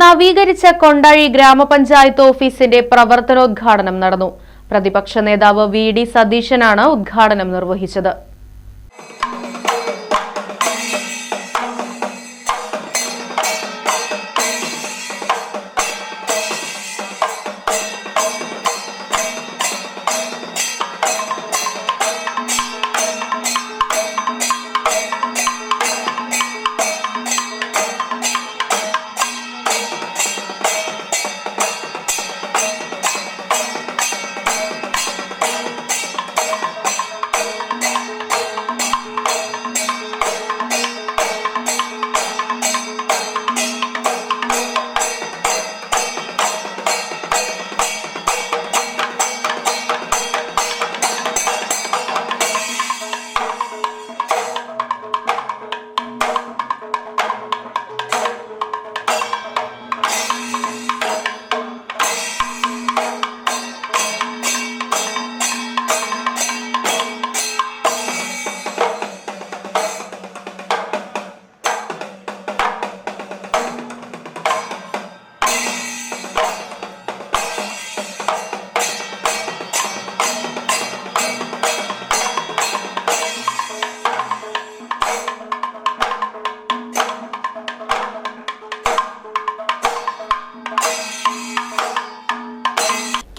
നവീകരിച്ച കൊണ്ടാഴി ഗ്രാമപഞ്ചായത്ത് ഓഫീസിന്റെ പ്രവർത്തനോദ്ഘാടനം നടന്നു. പ്രതിപക്ഷ നേതാവ് വി ഡി സതീശനാണ് ഉദ്ഘാടനം നിർവഹിച്ചത്.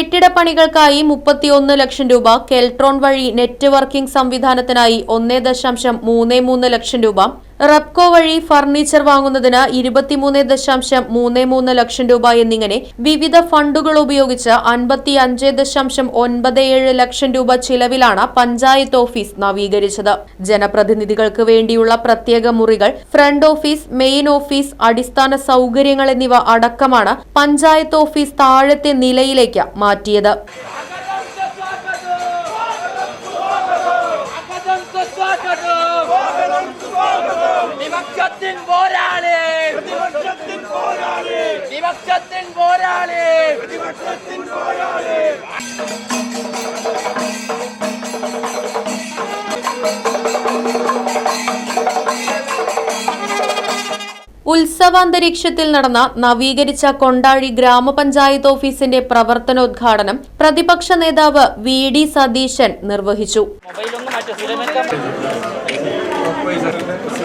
കെട്ടിടപ്പണികൾക്കായി മുപ്പത്തിയൊന്ന് ലക്ഷം രൂപ കെൽട്രോൺ വഴി നെറ്റ്വർക്കിംഗ് സംവിധാനത്തിനായി ഒന്നേ ദശാംശം മൂന്ന് മൂന്ന് ലക്ഷം രൂപ റെപ്കോ വഴി ഫർണിച്ചർ വാങ്ങുന്നതിന് ഇരുപത്തിമൂന്ന് ദശാംശം മൂന്ന് മൂന്ന് ലക്ഷം രൂപ എന്നിങ്ങനെ വിവിധ ഫണ്ടുകൾ ഉപയോഗിച്ച് അൻപത്തി അഞ്ച് ദശാംശം ഒൻപത് ഏഴ് ലക്ഷം രൂപ ചിലവിലാണ് പഞ്ചായത്ത് ഓഫീസ് നവീകരിച്ചത്. ജനപ്രതിനിധികൾക്ക് വേണ്ടിയുള്ള പ്രത്യേക മുറികൾ ഫ്രണ്ട് ഓഫീസ് മെയിൻ ഓഫീസ് അടിസ്ഥാന സൗകര്യങ്ങൾ എന്നിവ അടക്കമാണ് പഞ്ചായത്ത് ഓഫീസ് താഴത്തെ നിലയിലേക്ക് മാറ്റിയത്. വിപക്ഷത്തിൻ പോരാളി. ഉത്സവാന്തരീക്ഷത്തിൽ നടന്ന നവീകരിച്ച കൊണ്ടാഴി ഗ്രാമപഞ്ചായത്ത് ഓഫീസിന്റെ പ്രവർത്തനോദ്ഘാടനം പ്രതിപക്ഷ നേതാവ് വി ഡി സതീശൻ നിർവഹിച്ചു.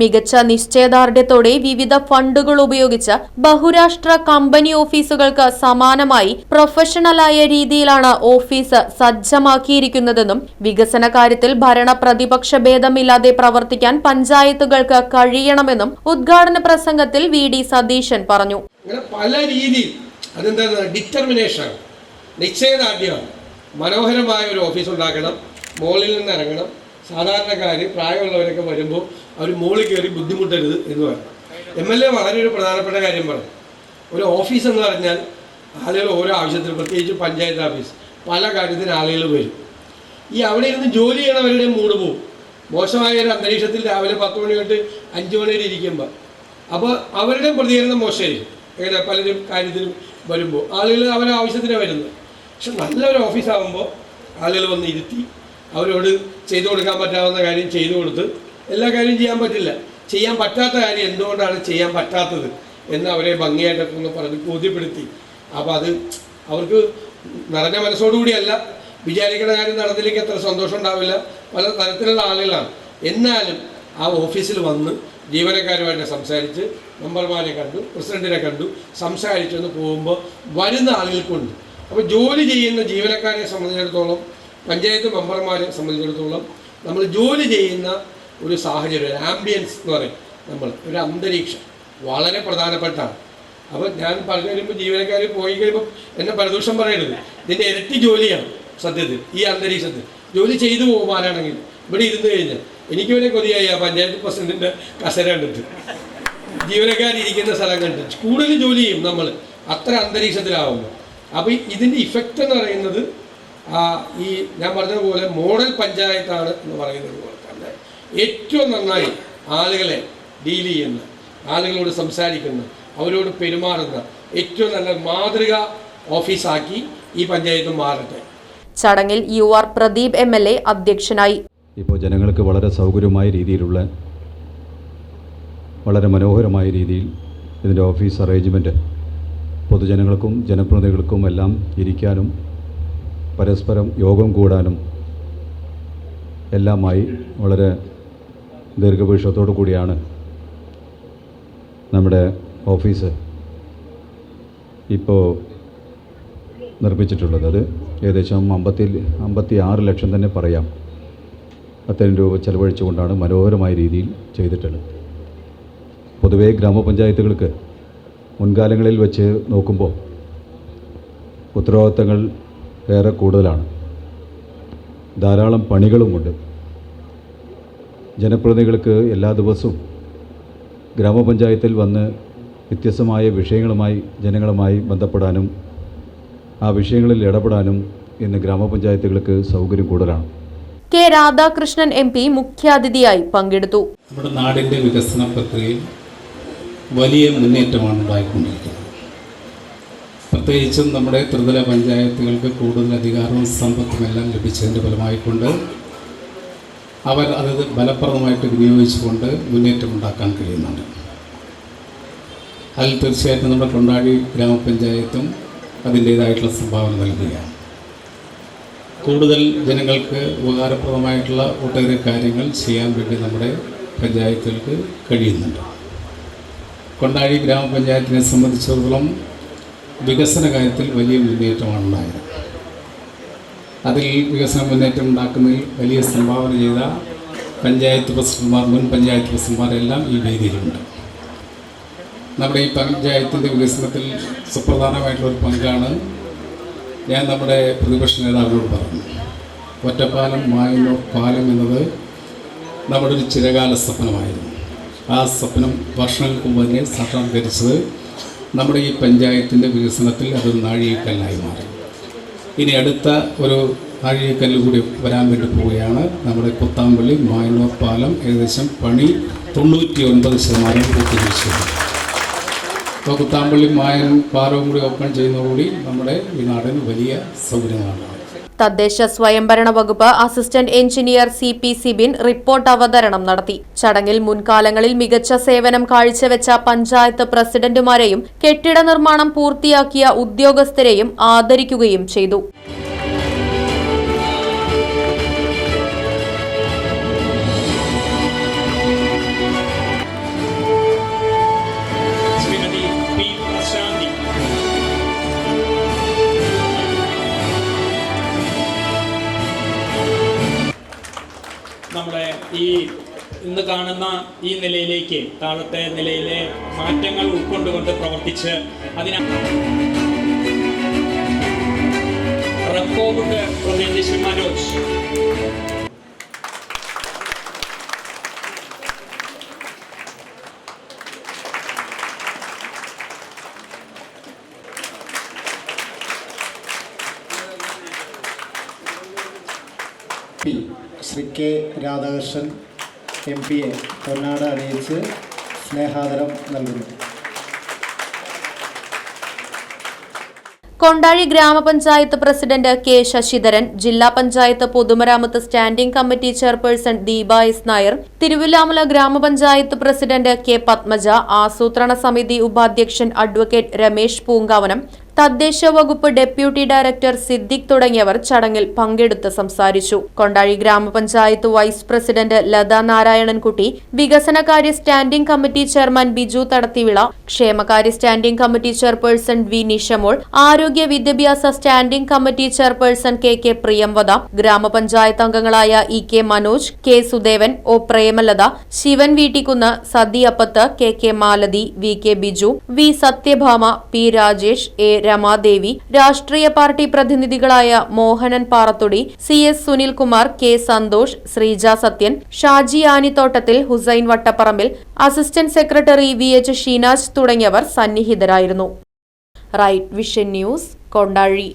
മികച്ച നിശ്ചയദാർഢ്യത്തോടെ വിവിധ ഫണ്ടുകൾ ഉപയോഗിച്ച് ബഹുരാഷ്ട്ര കമ്പനി ഓഫീസുകൾക്ക് സമാനമായി പ്രൊഫഷണലായ രീതിയിലാണ് ഓഫീസ് സജ്ജമാക്കിയിരിക്കുന്നതെന്നും വികസന കാര്യത്തിൽ ഭരണ പ്രതിപക്ഷ ഭേദമില്ലാതെ പ്രവർത്തിക്കാൻ പഞ്ചായത്തുകൾക്ക് കഴിയണമെന്നും ഉദ്ഘാടന പ്രസംഗത്തിൽ വി ഡി സതീശൻ പറഞ്ഞു. പല രീതിയിൽ അതെന്താണ്? ഡിറ്റർമിനേഷൻ നിശ്ചയദാർഢ്യമാണ്. മനോഹരമായ ഒരു ഓഫീസ് ഉണ്ടാക്കണം മോളിൽ നിന്ന് ഇറങ്ങണം. സാധാരണക്കാർ പ്രായമുള്ളവരൊക്കെ വരുമ്പോൾ അവർ മുകളിൽ കയറി ബുദ്ധിമുട്ടരുത് എന്ന് പറയണം എം എൽ എ വളരെ ഒരു പ്രധാനപ്പെട്ട കാര്യം പറഞ്ഞു ഒരു ഓഫീസ് എന്ന് പറഞ്ഞാൽ ആളുകൾ ഓരോ ആവശ്യത്തിന് പ്രത്യേകിച്ച് പഞ്ചായത്ത് ഓഫീസ് പല കാര്യത്തിന് ആളുകൾ വരും. ഈ അവിടെ ഇരുന്ന് ജോലി ചെയ്യണവരുടെ മൂട് പോവും. മോശമായ ഒരു അന്തരീക്ഷത്തിൽ രാവിലെ പത്ത് മണി തൊട്ട് അഞ്ച് മണി വരെ ഇരിക്കുമ്പോൾ അപ്പോൾ അവരുടെ പ്രതികരണം മോശമായിരിക്കും. എങ്ങനെ? പലരും കാര്യത്തിലും വരുമ്പോൾ ആളുകൾ അവരുടെ ആവശ്യത്തിനാണ് വരുന്നത്. പക്ഷെ നല്ലൊരു ഓഫീസാകുമ്പോൾ ആളുകൾ വന്ന് ഇരുത്തി അവരോട് ചെയ്തു കൊടുക്കാൻ പറ്റാവുന്ന കാര്യം ചെയ്തു കൊടുത്ത് എല്ലാ കാര്യവും ചെയ്യാൻ പറ്റില്ല. ചെയ്യാൻ പറ്റാത്ത കാര്യം എന്തുകൊണ്ടാണ് ചെയ്യാൻ പറ്റാത്തത് എന്ന് അവരെ ഭംഗിയായിട്ടൊക്കെ ഒന്ന് പറഞ്ഞ് ബോധ്യപ്പെടുത്തി. അപ്പോൾ അത് അവർക്ക് നിറഞ്ഞ മനസ്സോടുകൂടിയല്ല വിചാരിക്കുന്ന കാര്യം നടന്നില്ലെങ്കിൽ അത്ര സന്തോഷം ഉണ്ടാവില്ല. പല തരത്തിലുള്ള ആളുകളാണ്. എന്നാലും ആ ഓഫീസിൽ വന്ന് ജീവനക്കാരുമായിട്ട് സംസാരിച്ച് മെമ്പർമാരെ കണ്ടു പ്രസിഡന്റിനെ കണ്ടു സംസാരിച്ചൊന്ന് പോകുമ്പോൾ വരുന്ന ആളുകൾക്കുണ്ട്. അപ്പോൾ ജോലി ചെയ്യുന്ന ജീവനക്കാരെ സംബന്ധിച്ചിടത്തോളം പഞ്ചായത്ത് മെമ്പർമാരെ സംബന്ധിച്ചിടത്തോളം നമ്മൾ ജോലി ചെയ്യുന്ന ഒരു സാഹചര്യം ഒരു ആംബിയൻസ് എന്ന് പറയും നമ്മൾ ഒരു അന്തരീക്ഷം വളരെ പ്രധാനപ്പെട്ടാണ് അപ്പോൾ ഞാൻ പറഞ്ഞു കഴിയുമ്പോൾ ജീവനക്കാർ പോയി കഴിയുമ്പോൾ എന്നെ പരദൂഷം പറയരുത്. ഇതിന്റെ ഇരട്ടി ജോലിയാണ് സത്യത്തിൽ ഈ അന്തരീക്ഷത്തിൽ. ജോലി ചെയ്തു പോകുവാനാണെങ്കിൽ ഇവിടെ ഇരുന്ന് കഴിഞ്ഞാൽ എനിക്ക് വരെ കൊതിയായി ആ പഞ്ചായത്ത് പ്രസിഡന്റിന്റെ കസര കണ്ടിട്ട്. ജീവനക്കാരിരിക്കുന്ന സ്ഥലം കണ്ടിട്ട്. കൂടുതൽ ജോലി ചെയ്യും നമ്മൾ. അത്ര അന്തരീക്ഷത്തിലാവുമ്പോൾ. അപ്പോൾ ഇതിന്റെ ഇഫക്റ്റ് എന്ന് പറയുന്നത് ഈ ഞാൻ പറഞ്ഞതുപോലെ മോഡൽ പഞ്ചായത്താണ് എന്ന് പറയുന്നത് പോലെ തന്നെ ഏറ്റവും നന്നായി ആളുകളെ ഡീൽ ചെയ്യുന്ന ആളുകളോട് സംസാരിക്കുന്ന അവരോട് പെരുമാറുന്ന ഏറ്റവും നല്ല മാതൃക ഓഫീസാക്കി ഈ പഞ്ചായത്ത് മാറട്ടെ. ചടങ്ങിൽ U R Pradeep M L A അധ്യക്ഷനായി. ഇപ്പോൾ ജനങ്ങൾക്ക് വളരെ സൗകര്യമായ രീതിയിലുള്ള വളരെ മനോഹരമായ രീതിയിൽ ഇതിന്റെ ഓഫീസ് അറേഞ്ച്മെന്റ് പൊതുജനങ്ങൾക്കും ജനപ്രതിനിധികൾക്കും എല്ലാം ഇരിക്കാനും പരസ്പരം യോഗം കൂടാനും എല്ലാമായി വളരെ ദീർഘവീക്ഷത്തോടു കൂടിയാണ് നമ്മുടെ ഓഫീസ് ഇപ്പോൾ നിർമ്മിച്ചിട്ടുള്ളത്. അത് ഏകദേശം അമ്പത്തി അമ്പത്തി ആറ് ലക്ഷം തന്നെ പറയാം. അത്രയും രൂപ ചെലവഴിച്ചുകൊണ്ടാണ് മനോഹരമായ രീതിയിൽ ചെയ്തിട്ടുള്ളത്. പൊതുവേ ഗ്രാമപഞ്ചായത്തുകൾക്ക് മുൻകാലങ്ങളിൽ വെച്ച് നോക്കുമ്പോൾ ഉത്തരവാദിത്തങ്ങൾ ഏറെ കൂടുതലാണ്. ധാരാളം പണികളുമുണ്ട്. ജനപ്രതിനിധികൾക്ക് എല്ലാ ദിവസവും ഗ്രാമപഞ്ചായത്തിൽ വന്ന് വ്യത്യസ്തമായ വിഷയങ്ങളുമായി ജനങ്ങളുമായി ബന്ധപ്പെടാനും ആ വിഷയങ്ങളിൽ ഇടപെടാനും ഇന്ന് ഗ്രാമപഞ്ചായത്തുകൾക്ക് സൗകര്യം കൂടുതലാണ്. കെ രാധാകൃഷ്ണൻ എം പി മുഖ്യാതിഥിയായി പങ്കെടുത്തു. നമ്മുടെ നാടിന്റെ വികസന പ്രക്രിയയിൽ വലിയ മുന്നേറ്റമാണ് ഉണ്ടായിക്കൊണ്ടിരിക്കുന്നത്. പ്രത്യേകിച്ചും നമ്മുടെ ത്രിതല പഞ്ചായത്തുകൾക്ക് കൂടുതൽ അധികാരവും സമ്പത്തും എല്ലാം ലഭിച്ചതിന്റെ ഫലമായിക്കൊണ്ട് അവർ അത് ഫലപ്രദമായിട്ട് വിനിയോഗിച്ചുകൊണ്ട് മുന്നേറ്റം ഉണ്ടാക്കാൻ കഴിയുന്നുണ്ട്. അതിൽ തീർച്ചയായിട്ടും നമ്മുടെ കൊണ്ടാടി ഗ്രാമപഞ്ചായത്തും അതിന്റേതായിട്ടുള്ള സംഭാവന നൽകുകയാണ്. കൂടുതൽ ജനങ്ങൾക്ക് ഉപകാരപ്രദമായിട്ടുള്ള ഒട്ടേറെ കാര്യങ്ങൾ ചെയ്യാൻ വേണ്ടി നമ്മുടെ പഞ്ചായത്തുകൾക്ക് കഴിയുന്നുണ്ട്. കൊണ്ടാഴി ഗ്രാമപഞ്ചായത്തിനെ സംബന്ധിച്ചിടത്തോളം വികസന കാര്യത്തിൽ വലിയ മുന്നേറ്റമാണ് ഉണ്ടായത് അതിൽ വികസന മുന്നേറ്റം ഉണ്ടാക്കുന്നതിൽ വലിയ സംഭാവന ചെയ്ത പഞ്ചായത്ത് പ്രസിഡന്റുമാർ മുൻ പഞ്ചായത്ത് പ്രസിഡന്റുമാരെല്ലാം ഈ വേദിയിലുണ്ട്. നമ്മുടെ ഈ പഞ്ചായത്തിന്റെ വികസനത്തിൽ സുപ്രധാനമായിട്ടുള്ള ഒരു പങ്കാണ് ഞാൻ നമ്മുടെ പ്രതിപക്ഷ നേതാവിനോട് പറഞ്ഞു ഒറ്റപ്പാലം മായുന്നോ പാലം എന്നത് നമ്മുടെ ഒരു ചിരകാല സ്വപ്നമായിരുന്നു. ആ സ്വപ്നം വർഷങ്ങൾക്ക് മുമ്പ് തന്നെ സാക്ഷാത്കരിച്ചത് നമ്മുടെ ഈ പഞ്ചായത്തിന്റെ വികസനത്തിൽ അത് നാഴികക്കല്ലായി മാറി. ഇനി അടുത്ത ഒരു നാഴികക്കല്ല് കൂടി വരാൻ വേണ്ടി പോവുകയാണ് നമ്മുടെ കൊത്താമ്പള്ളി മായനൂർ പാലം ഏകദേശം പണി തൊണ്ണൂറ്റി ഒൻപത് ശതമാനം പൂർത്തീകരിച്ചിട്ടുണ്ട് അപ്പോൾ കുത്താമ്പള്ളി മായൻ പാലവും കൂടി ഓപ്പൺ ചെയ്യുന്നതോടുകൂടി നമ്മുടെ ഈ നാടിന് വലിയ സൗകര്യങ്ങളാണ്. തദ്ദേശ സ്വയംഭരണ വകുപ്പ് assistant engineer C P Sibin report അവതരണം നടത്തി. ചടങ്ങിൽ മുൻകാലങ്ങളിൽ മികച്ച സേവനം കാഴ്ചവെച്ച പഞ്ചായത്ത് പ്രസിഡന്റുമാരെയും കെട്ടിട നിർമ്മാണം പൂർത്തിയാക്കിയ ഉദ്യോഗസ്ഥരെയും ആദരിക്കുകയും ചെയ്തു. കാണുന്ന ഈ നിലയിലേക്ക് താഴത്തെ നിലയിലെ മാറ്റങ്ങൾ ഉൾക്കൊണ്ടുകൊണ്ട് പ്രവർത്തിച്ച് അതിന ശ്രീ കെ രാധാകൃഷ്ണൻ എം പിയെ പൊന്നാട അറിയിച്ച് സ്നേഹാദരം നൽകുന്നു. കൊണ്ടാഴി ഗ്രാമപഞ്ചായത്ത് പ്രസിഡന്റ് കെ ശശിധരൻ ജില്ലാ പഞ്ചായത്ത് പൊതുമരാമത്ത് standing committee chairperson Deepa S Nair Thiruvilwamala ഗ്രാമപഞ്ചായത്ത് പ്രസിഡന്റ് കെ പത്മജ ആസൂത്രണ സമിതി ഉപാധ്യക്ഷൻ അഡ്വക്കേറ്റ് രമേശ് പൂങ്കാവനം തദ്ദേശ വകുപ്പ് ഡെപ്യൂട്ടി ഡയറക്ടർ സിദ്ദിഖ് തുടങ്ങിയവർ ചടങ്ങിൽ പങ്കെടുത്ത് സംസാരിച്ചു. കൊണ്ടാഴി ഗ്രാമപഞ്ചായത്ത് വൈസ് പ്രസിഡന്റ് ലത നാരായണൻകുട്ടി വികസനകാര്യ standing committee chairman Biju Thadathivila ക്ഷേമകാര്യ standing committee chairperson V Nishamol ആരോഗ്യ വിദ്യാഭ്യാസ standing committee chairperson K K Priyamvada ഗ്രാമപഞ്ചായത്ത് അംഗങ്ങളായ E K Manoj K Sudevan O Premalatha Sivan Veettikkunnu Sathi Appath K K Malathi V K Biju V Sathyabhama P Rajesh A Ramadevi രാഷ്ട്രീയ party പ്രതിനിധികളായ Mohanan Parathodi C S Sunilkumar K Santhosh Sreeja Sathyan Shaji Anithottathil Hussain Vattaparambil assistant secretary V H Sheenaj തുടങ്ങിയവർ സന്നിഹിതരായിരുന്നു. Right vision news Kondazhy.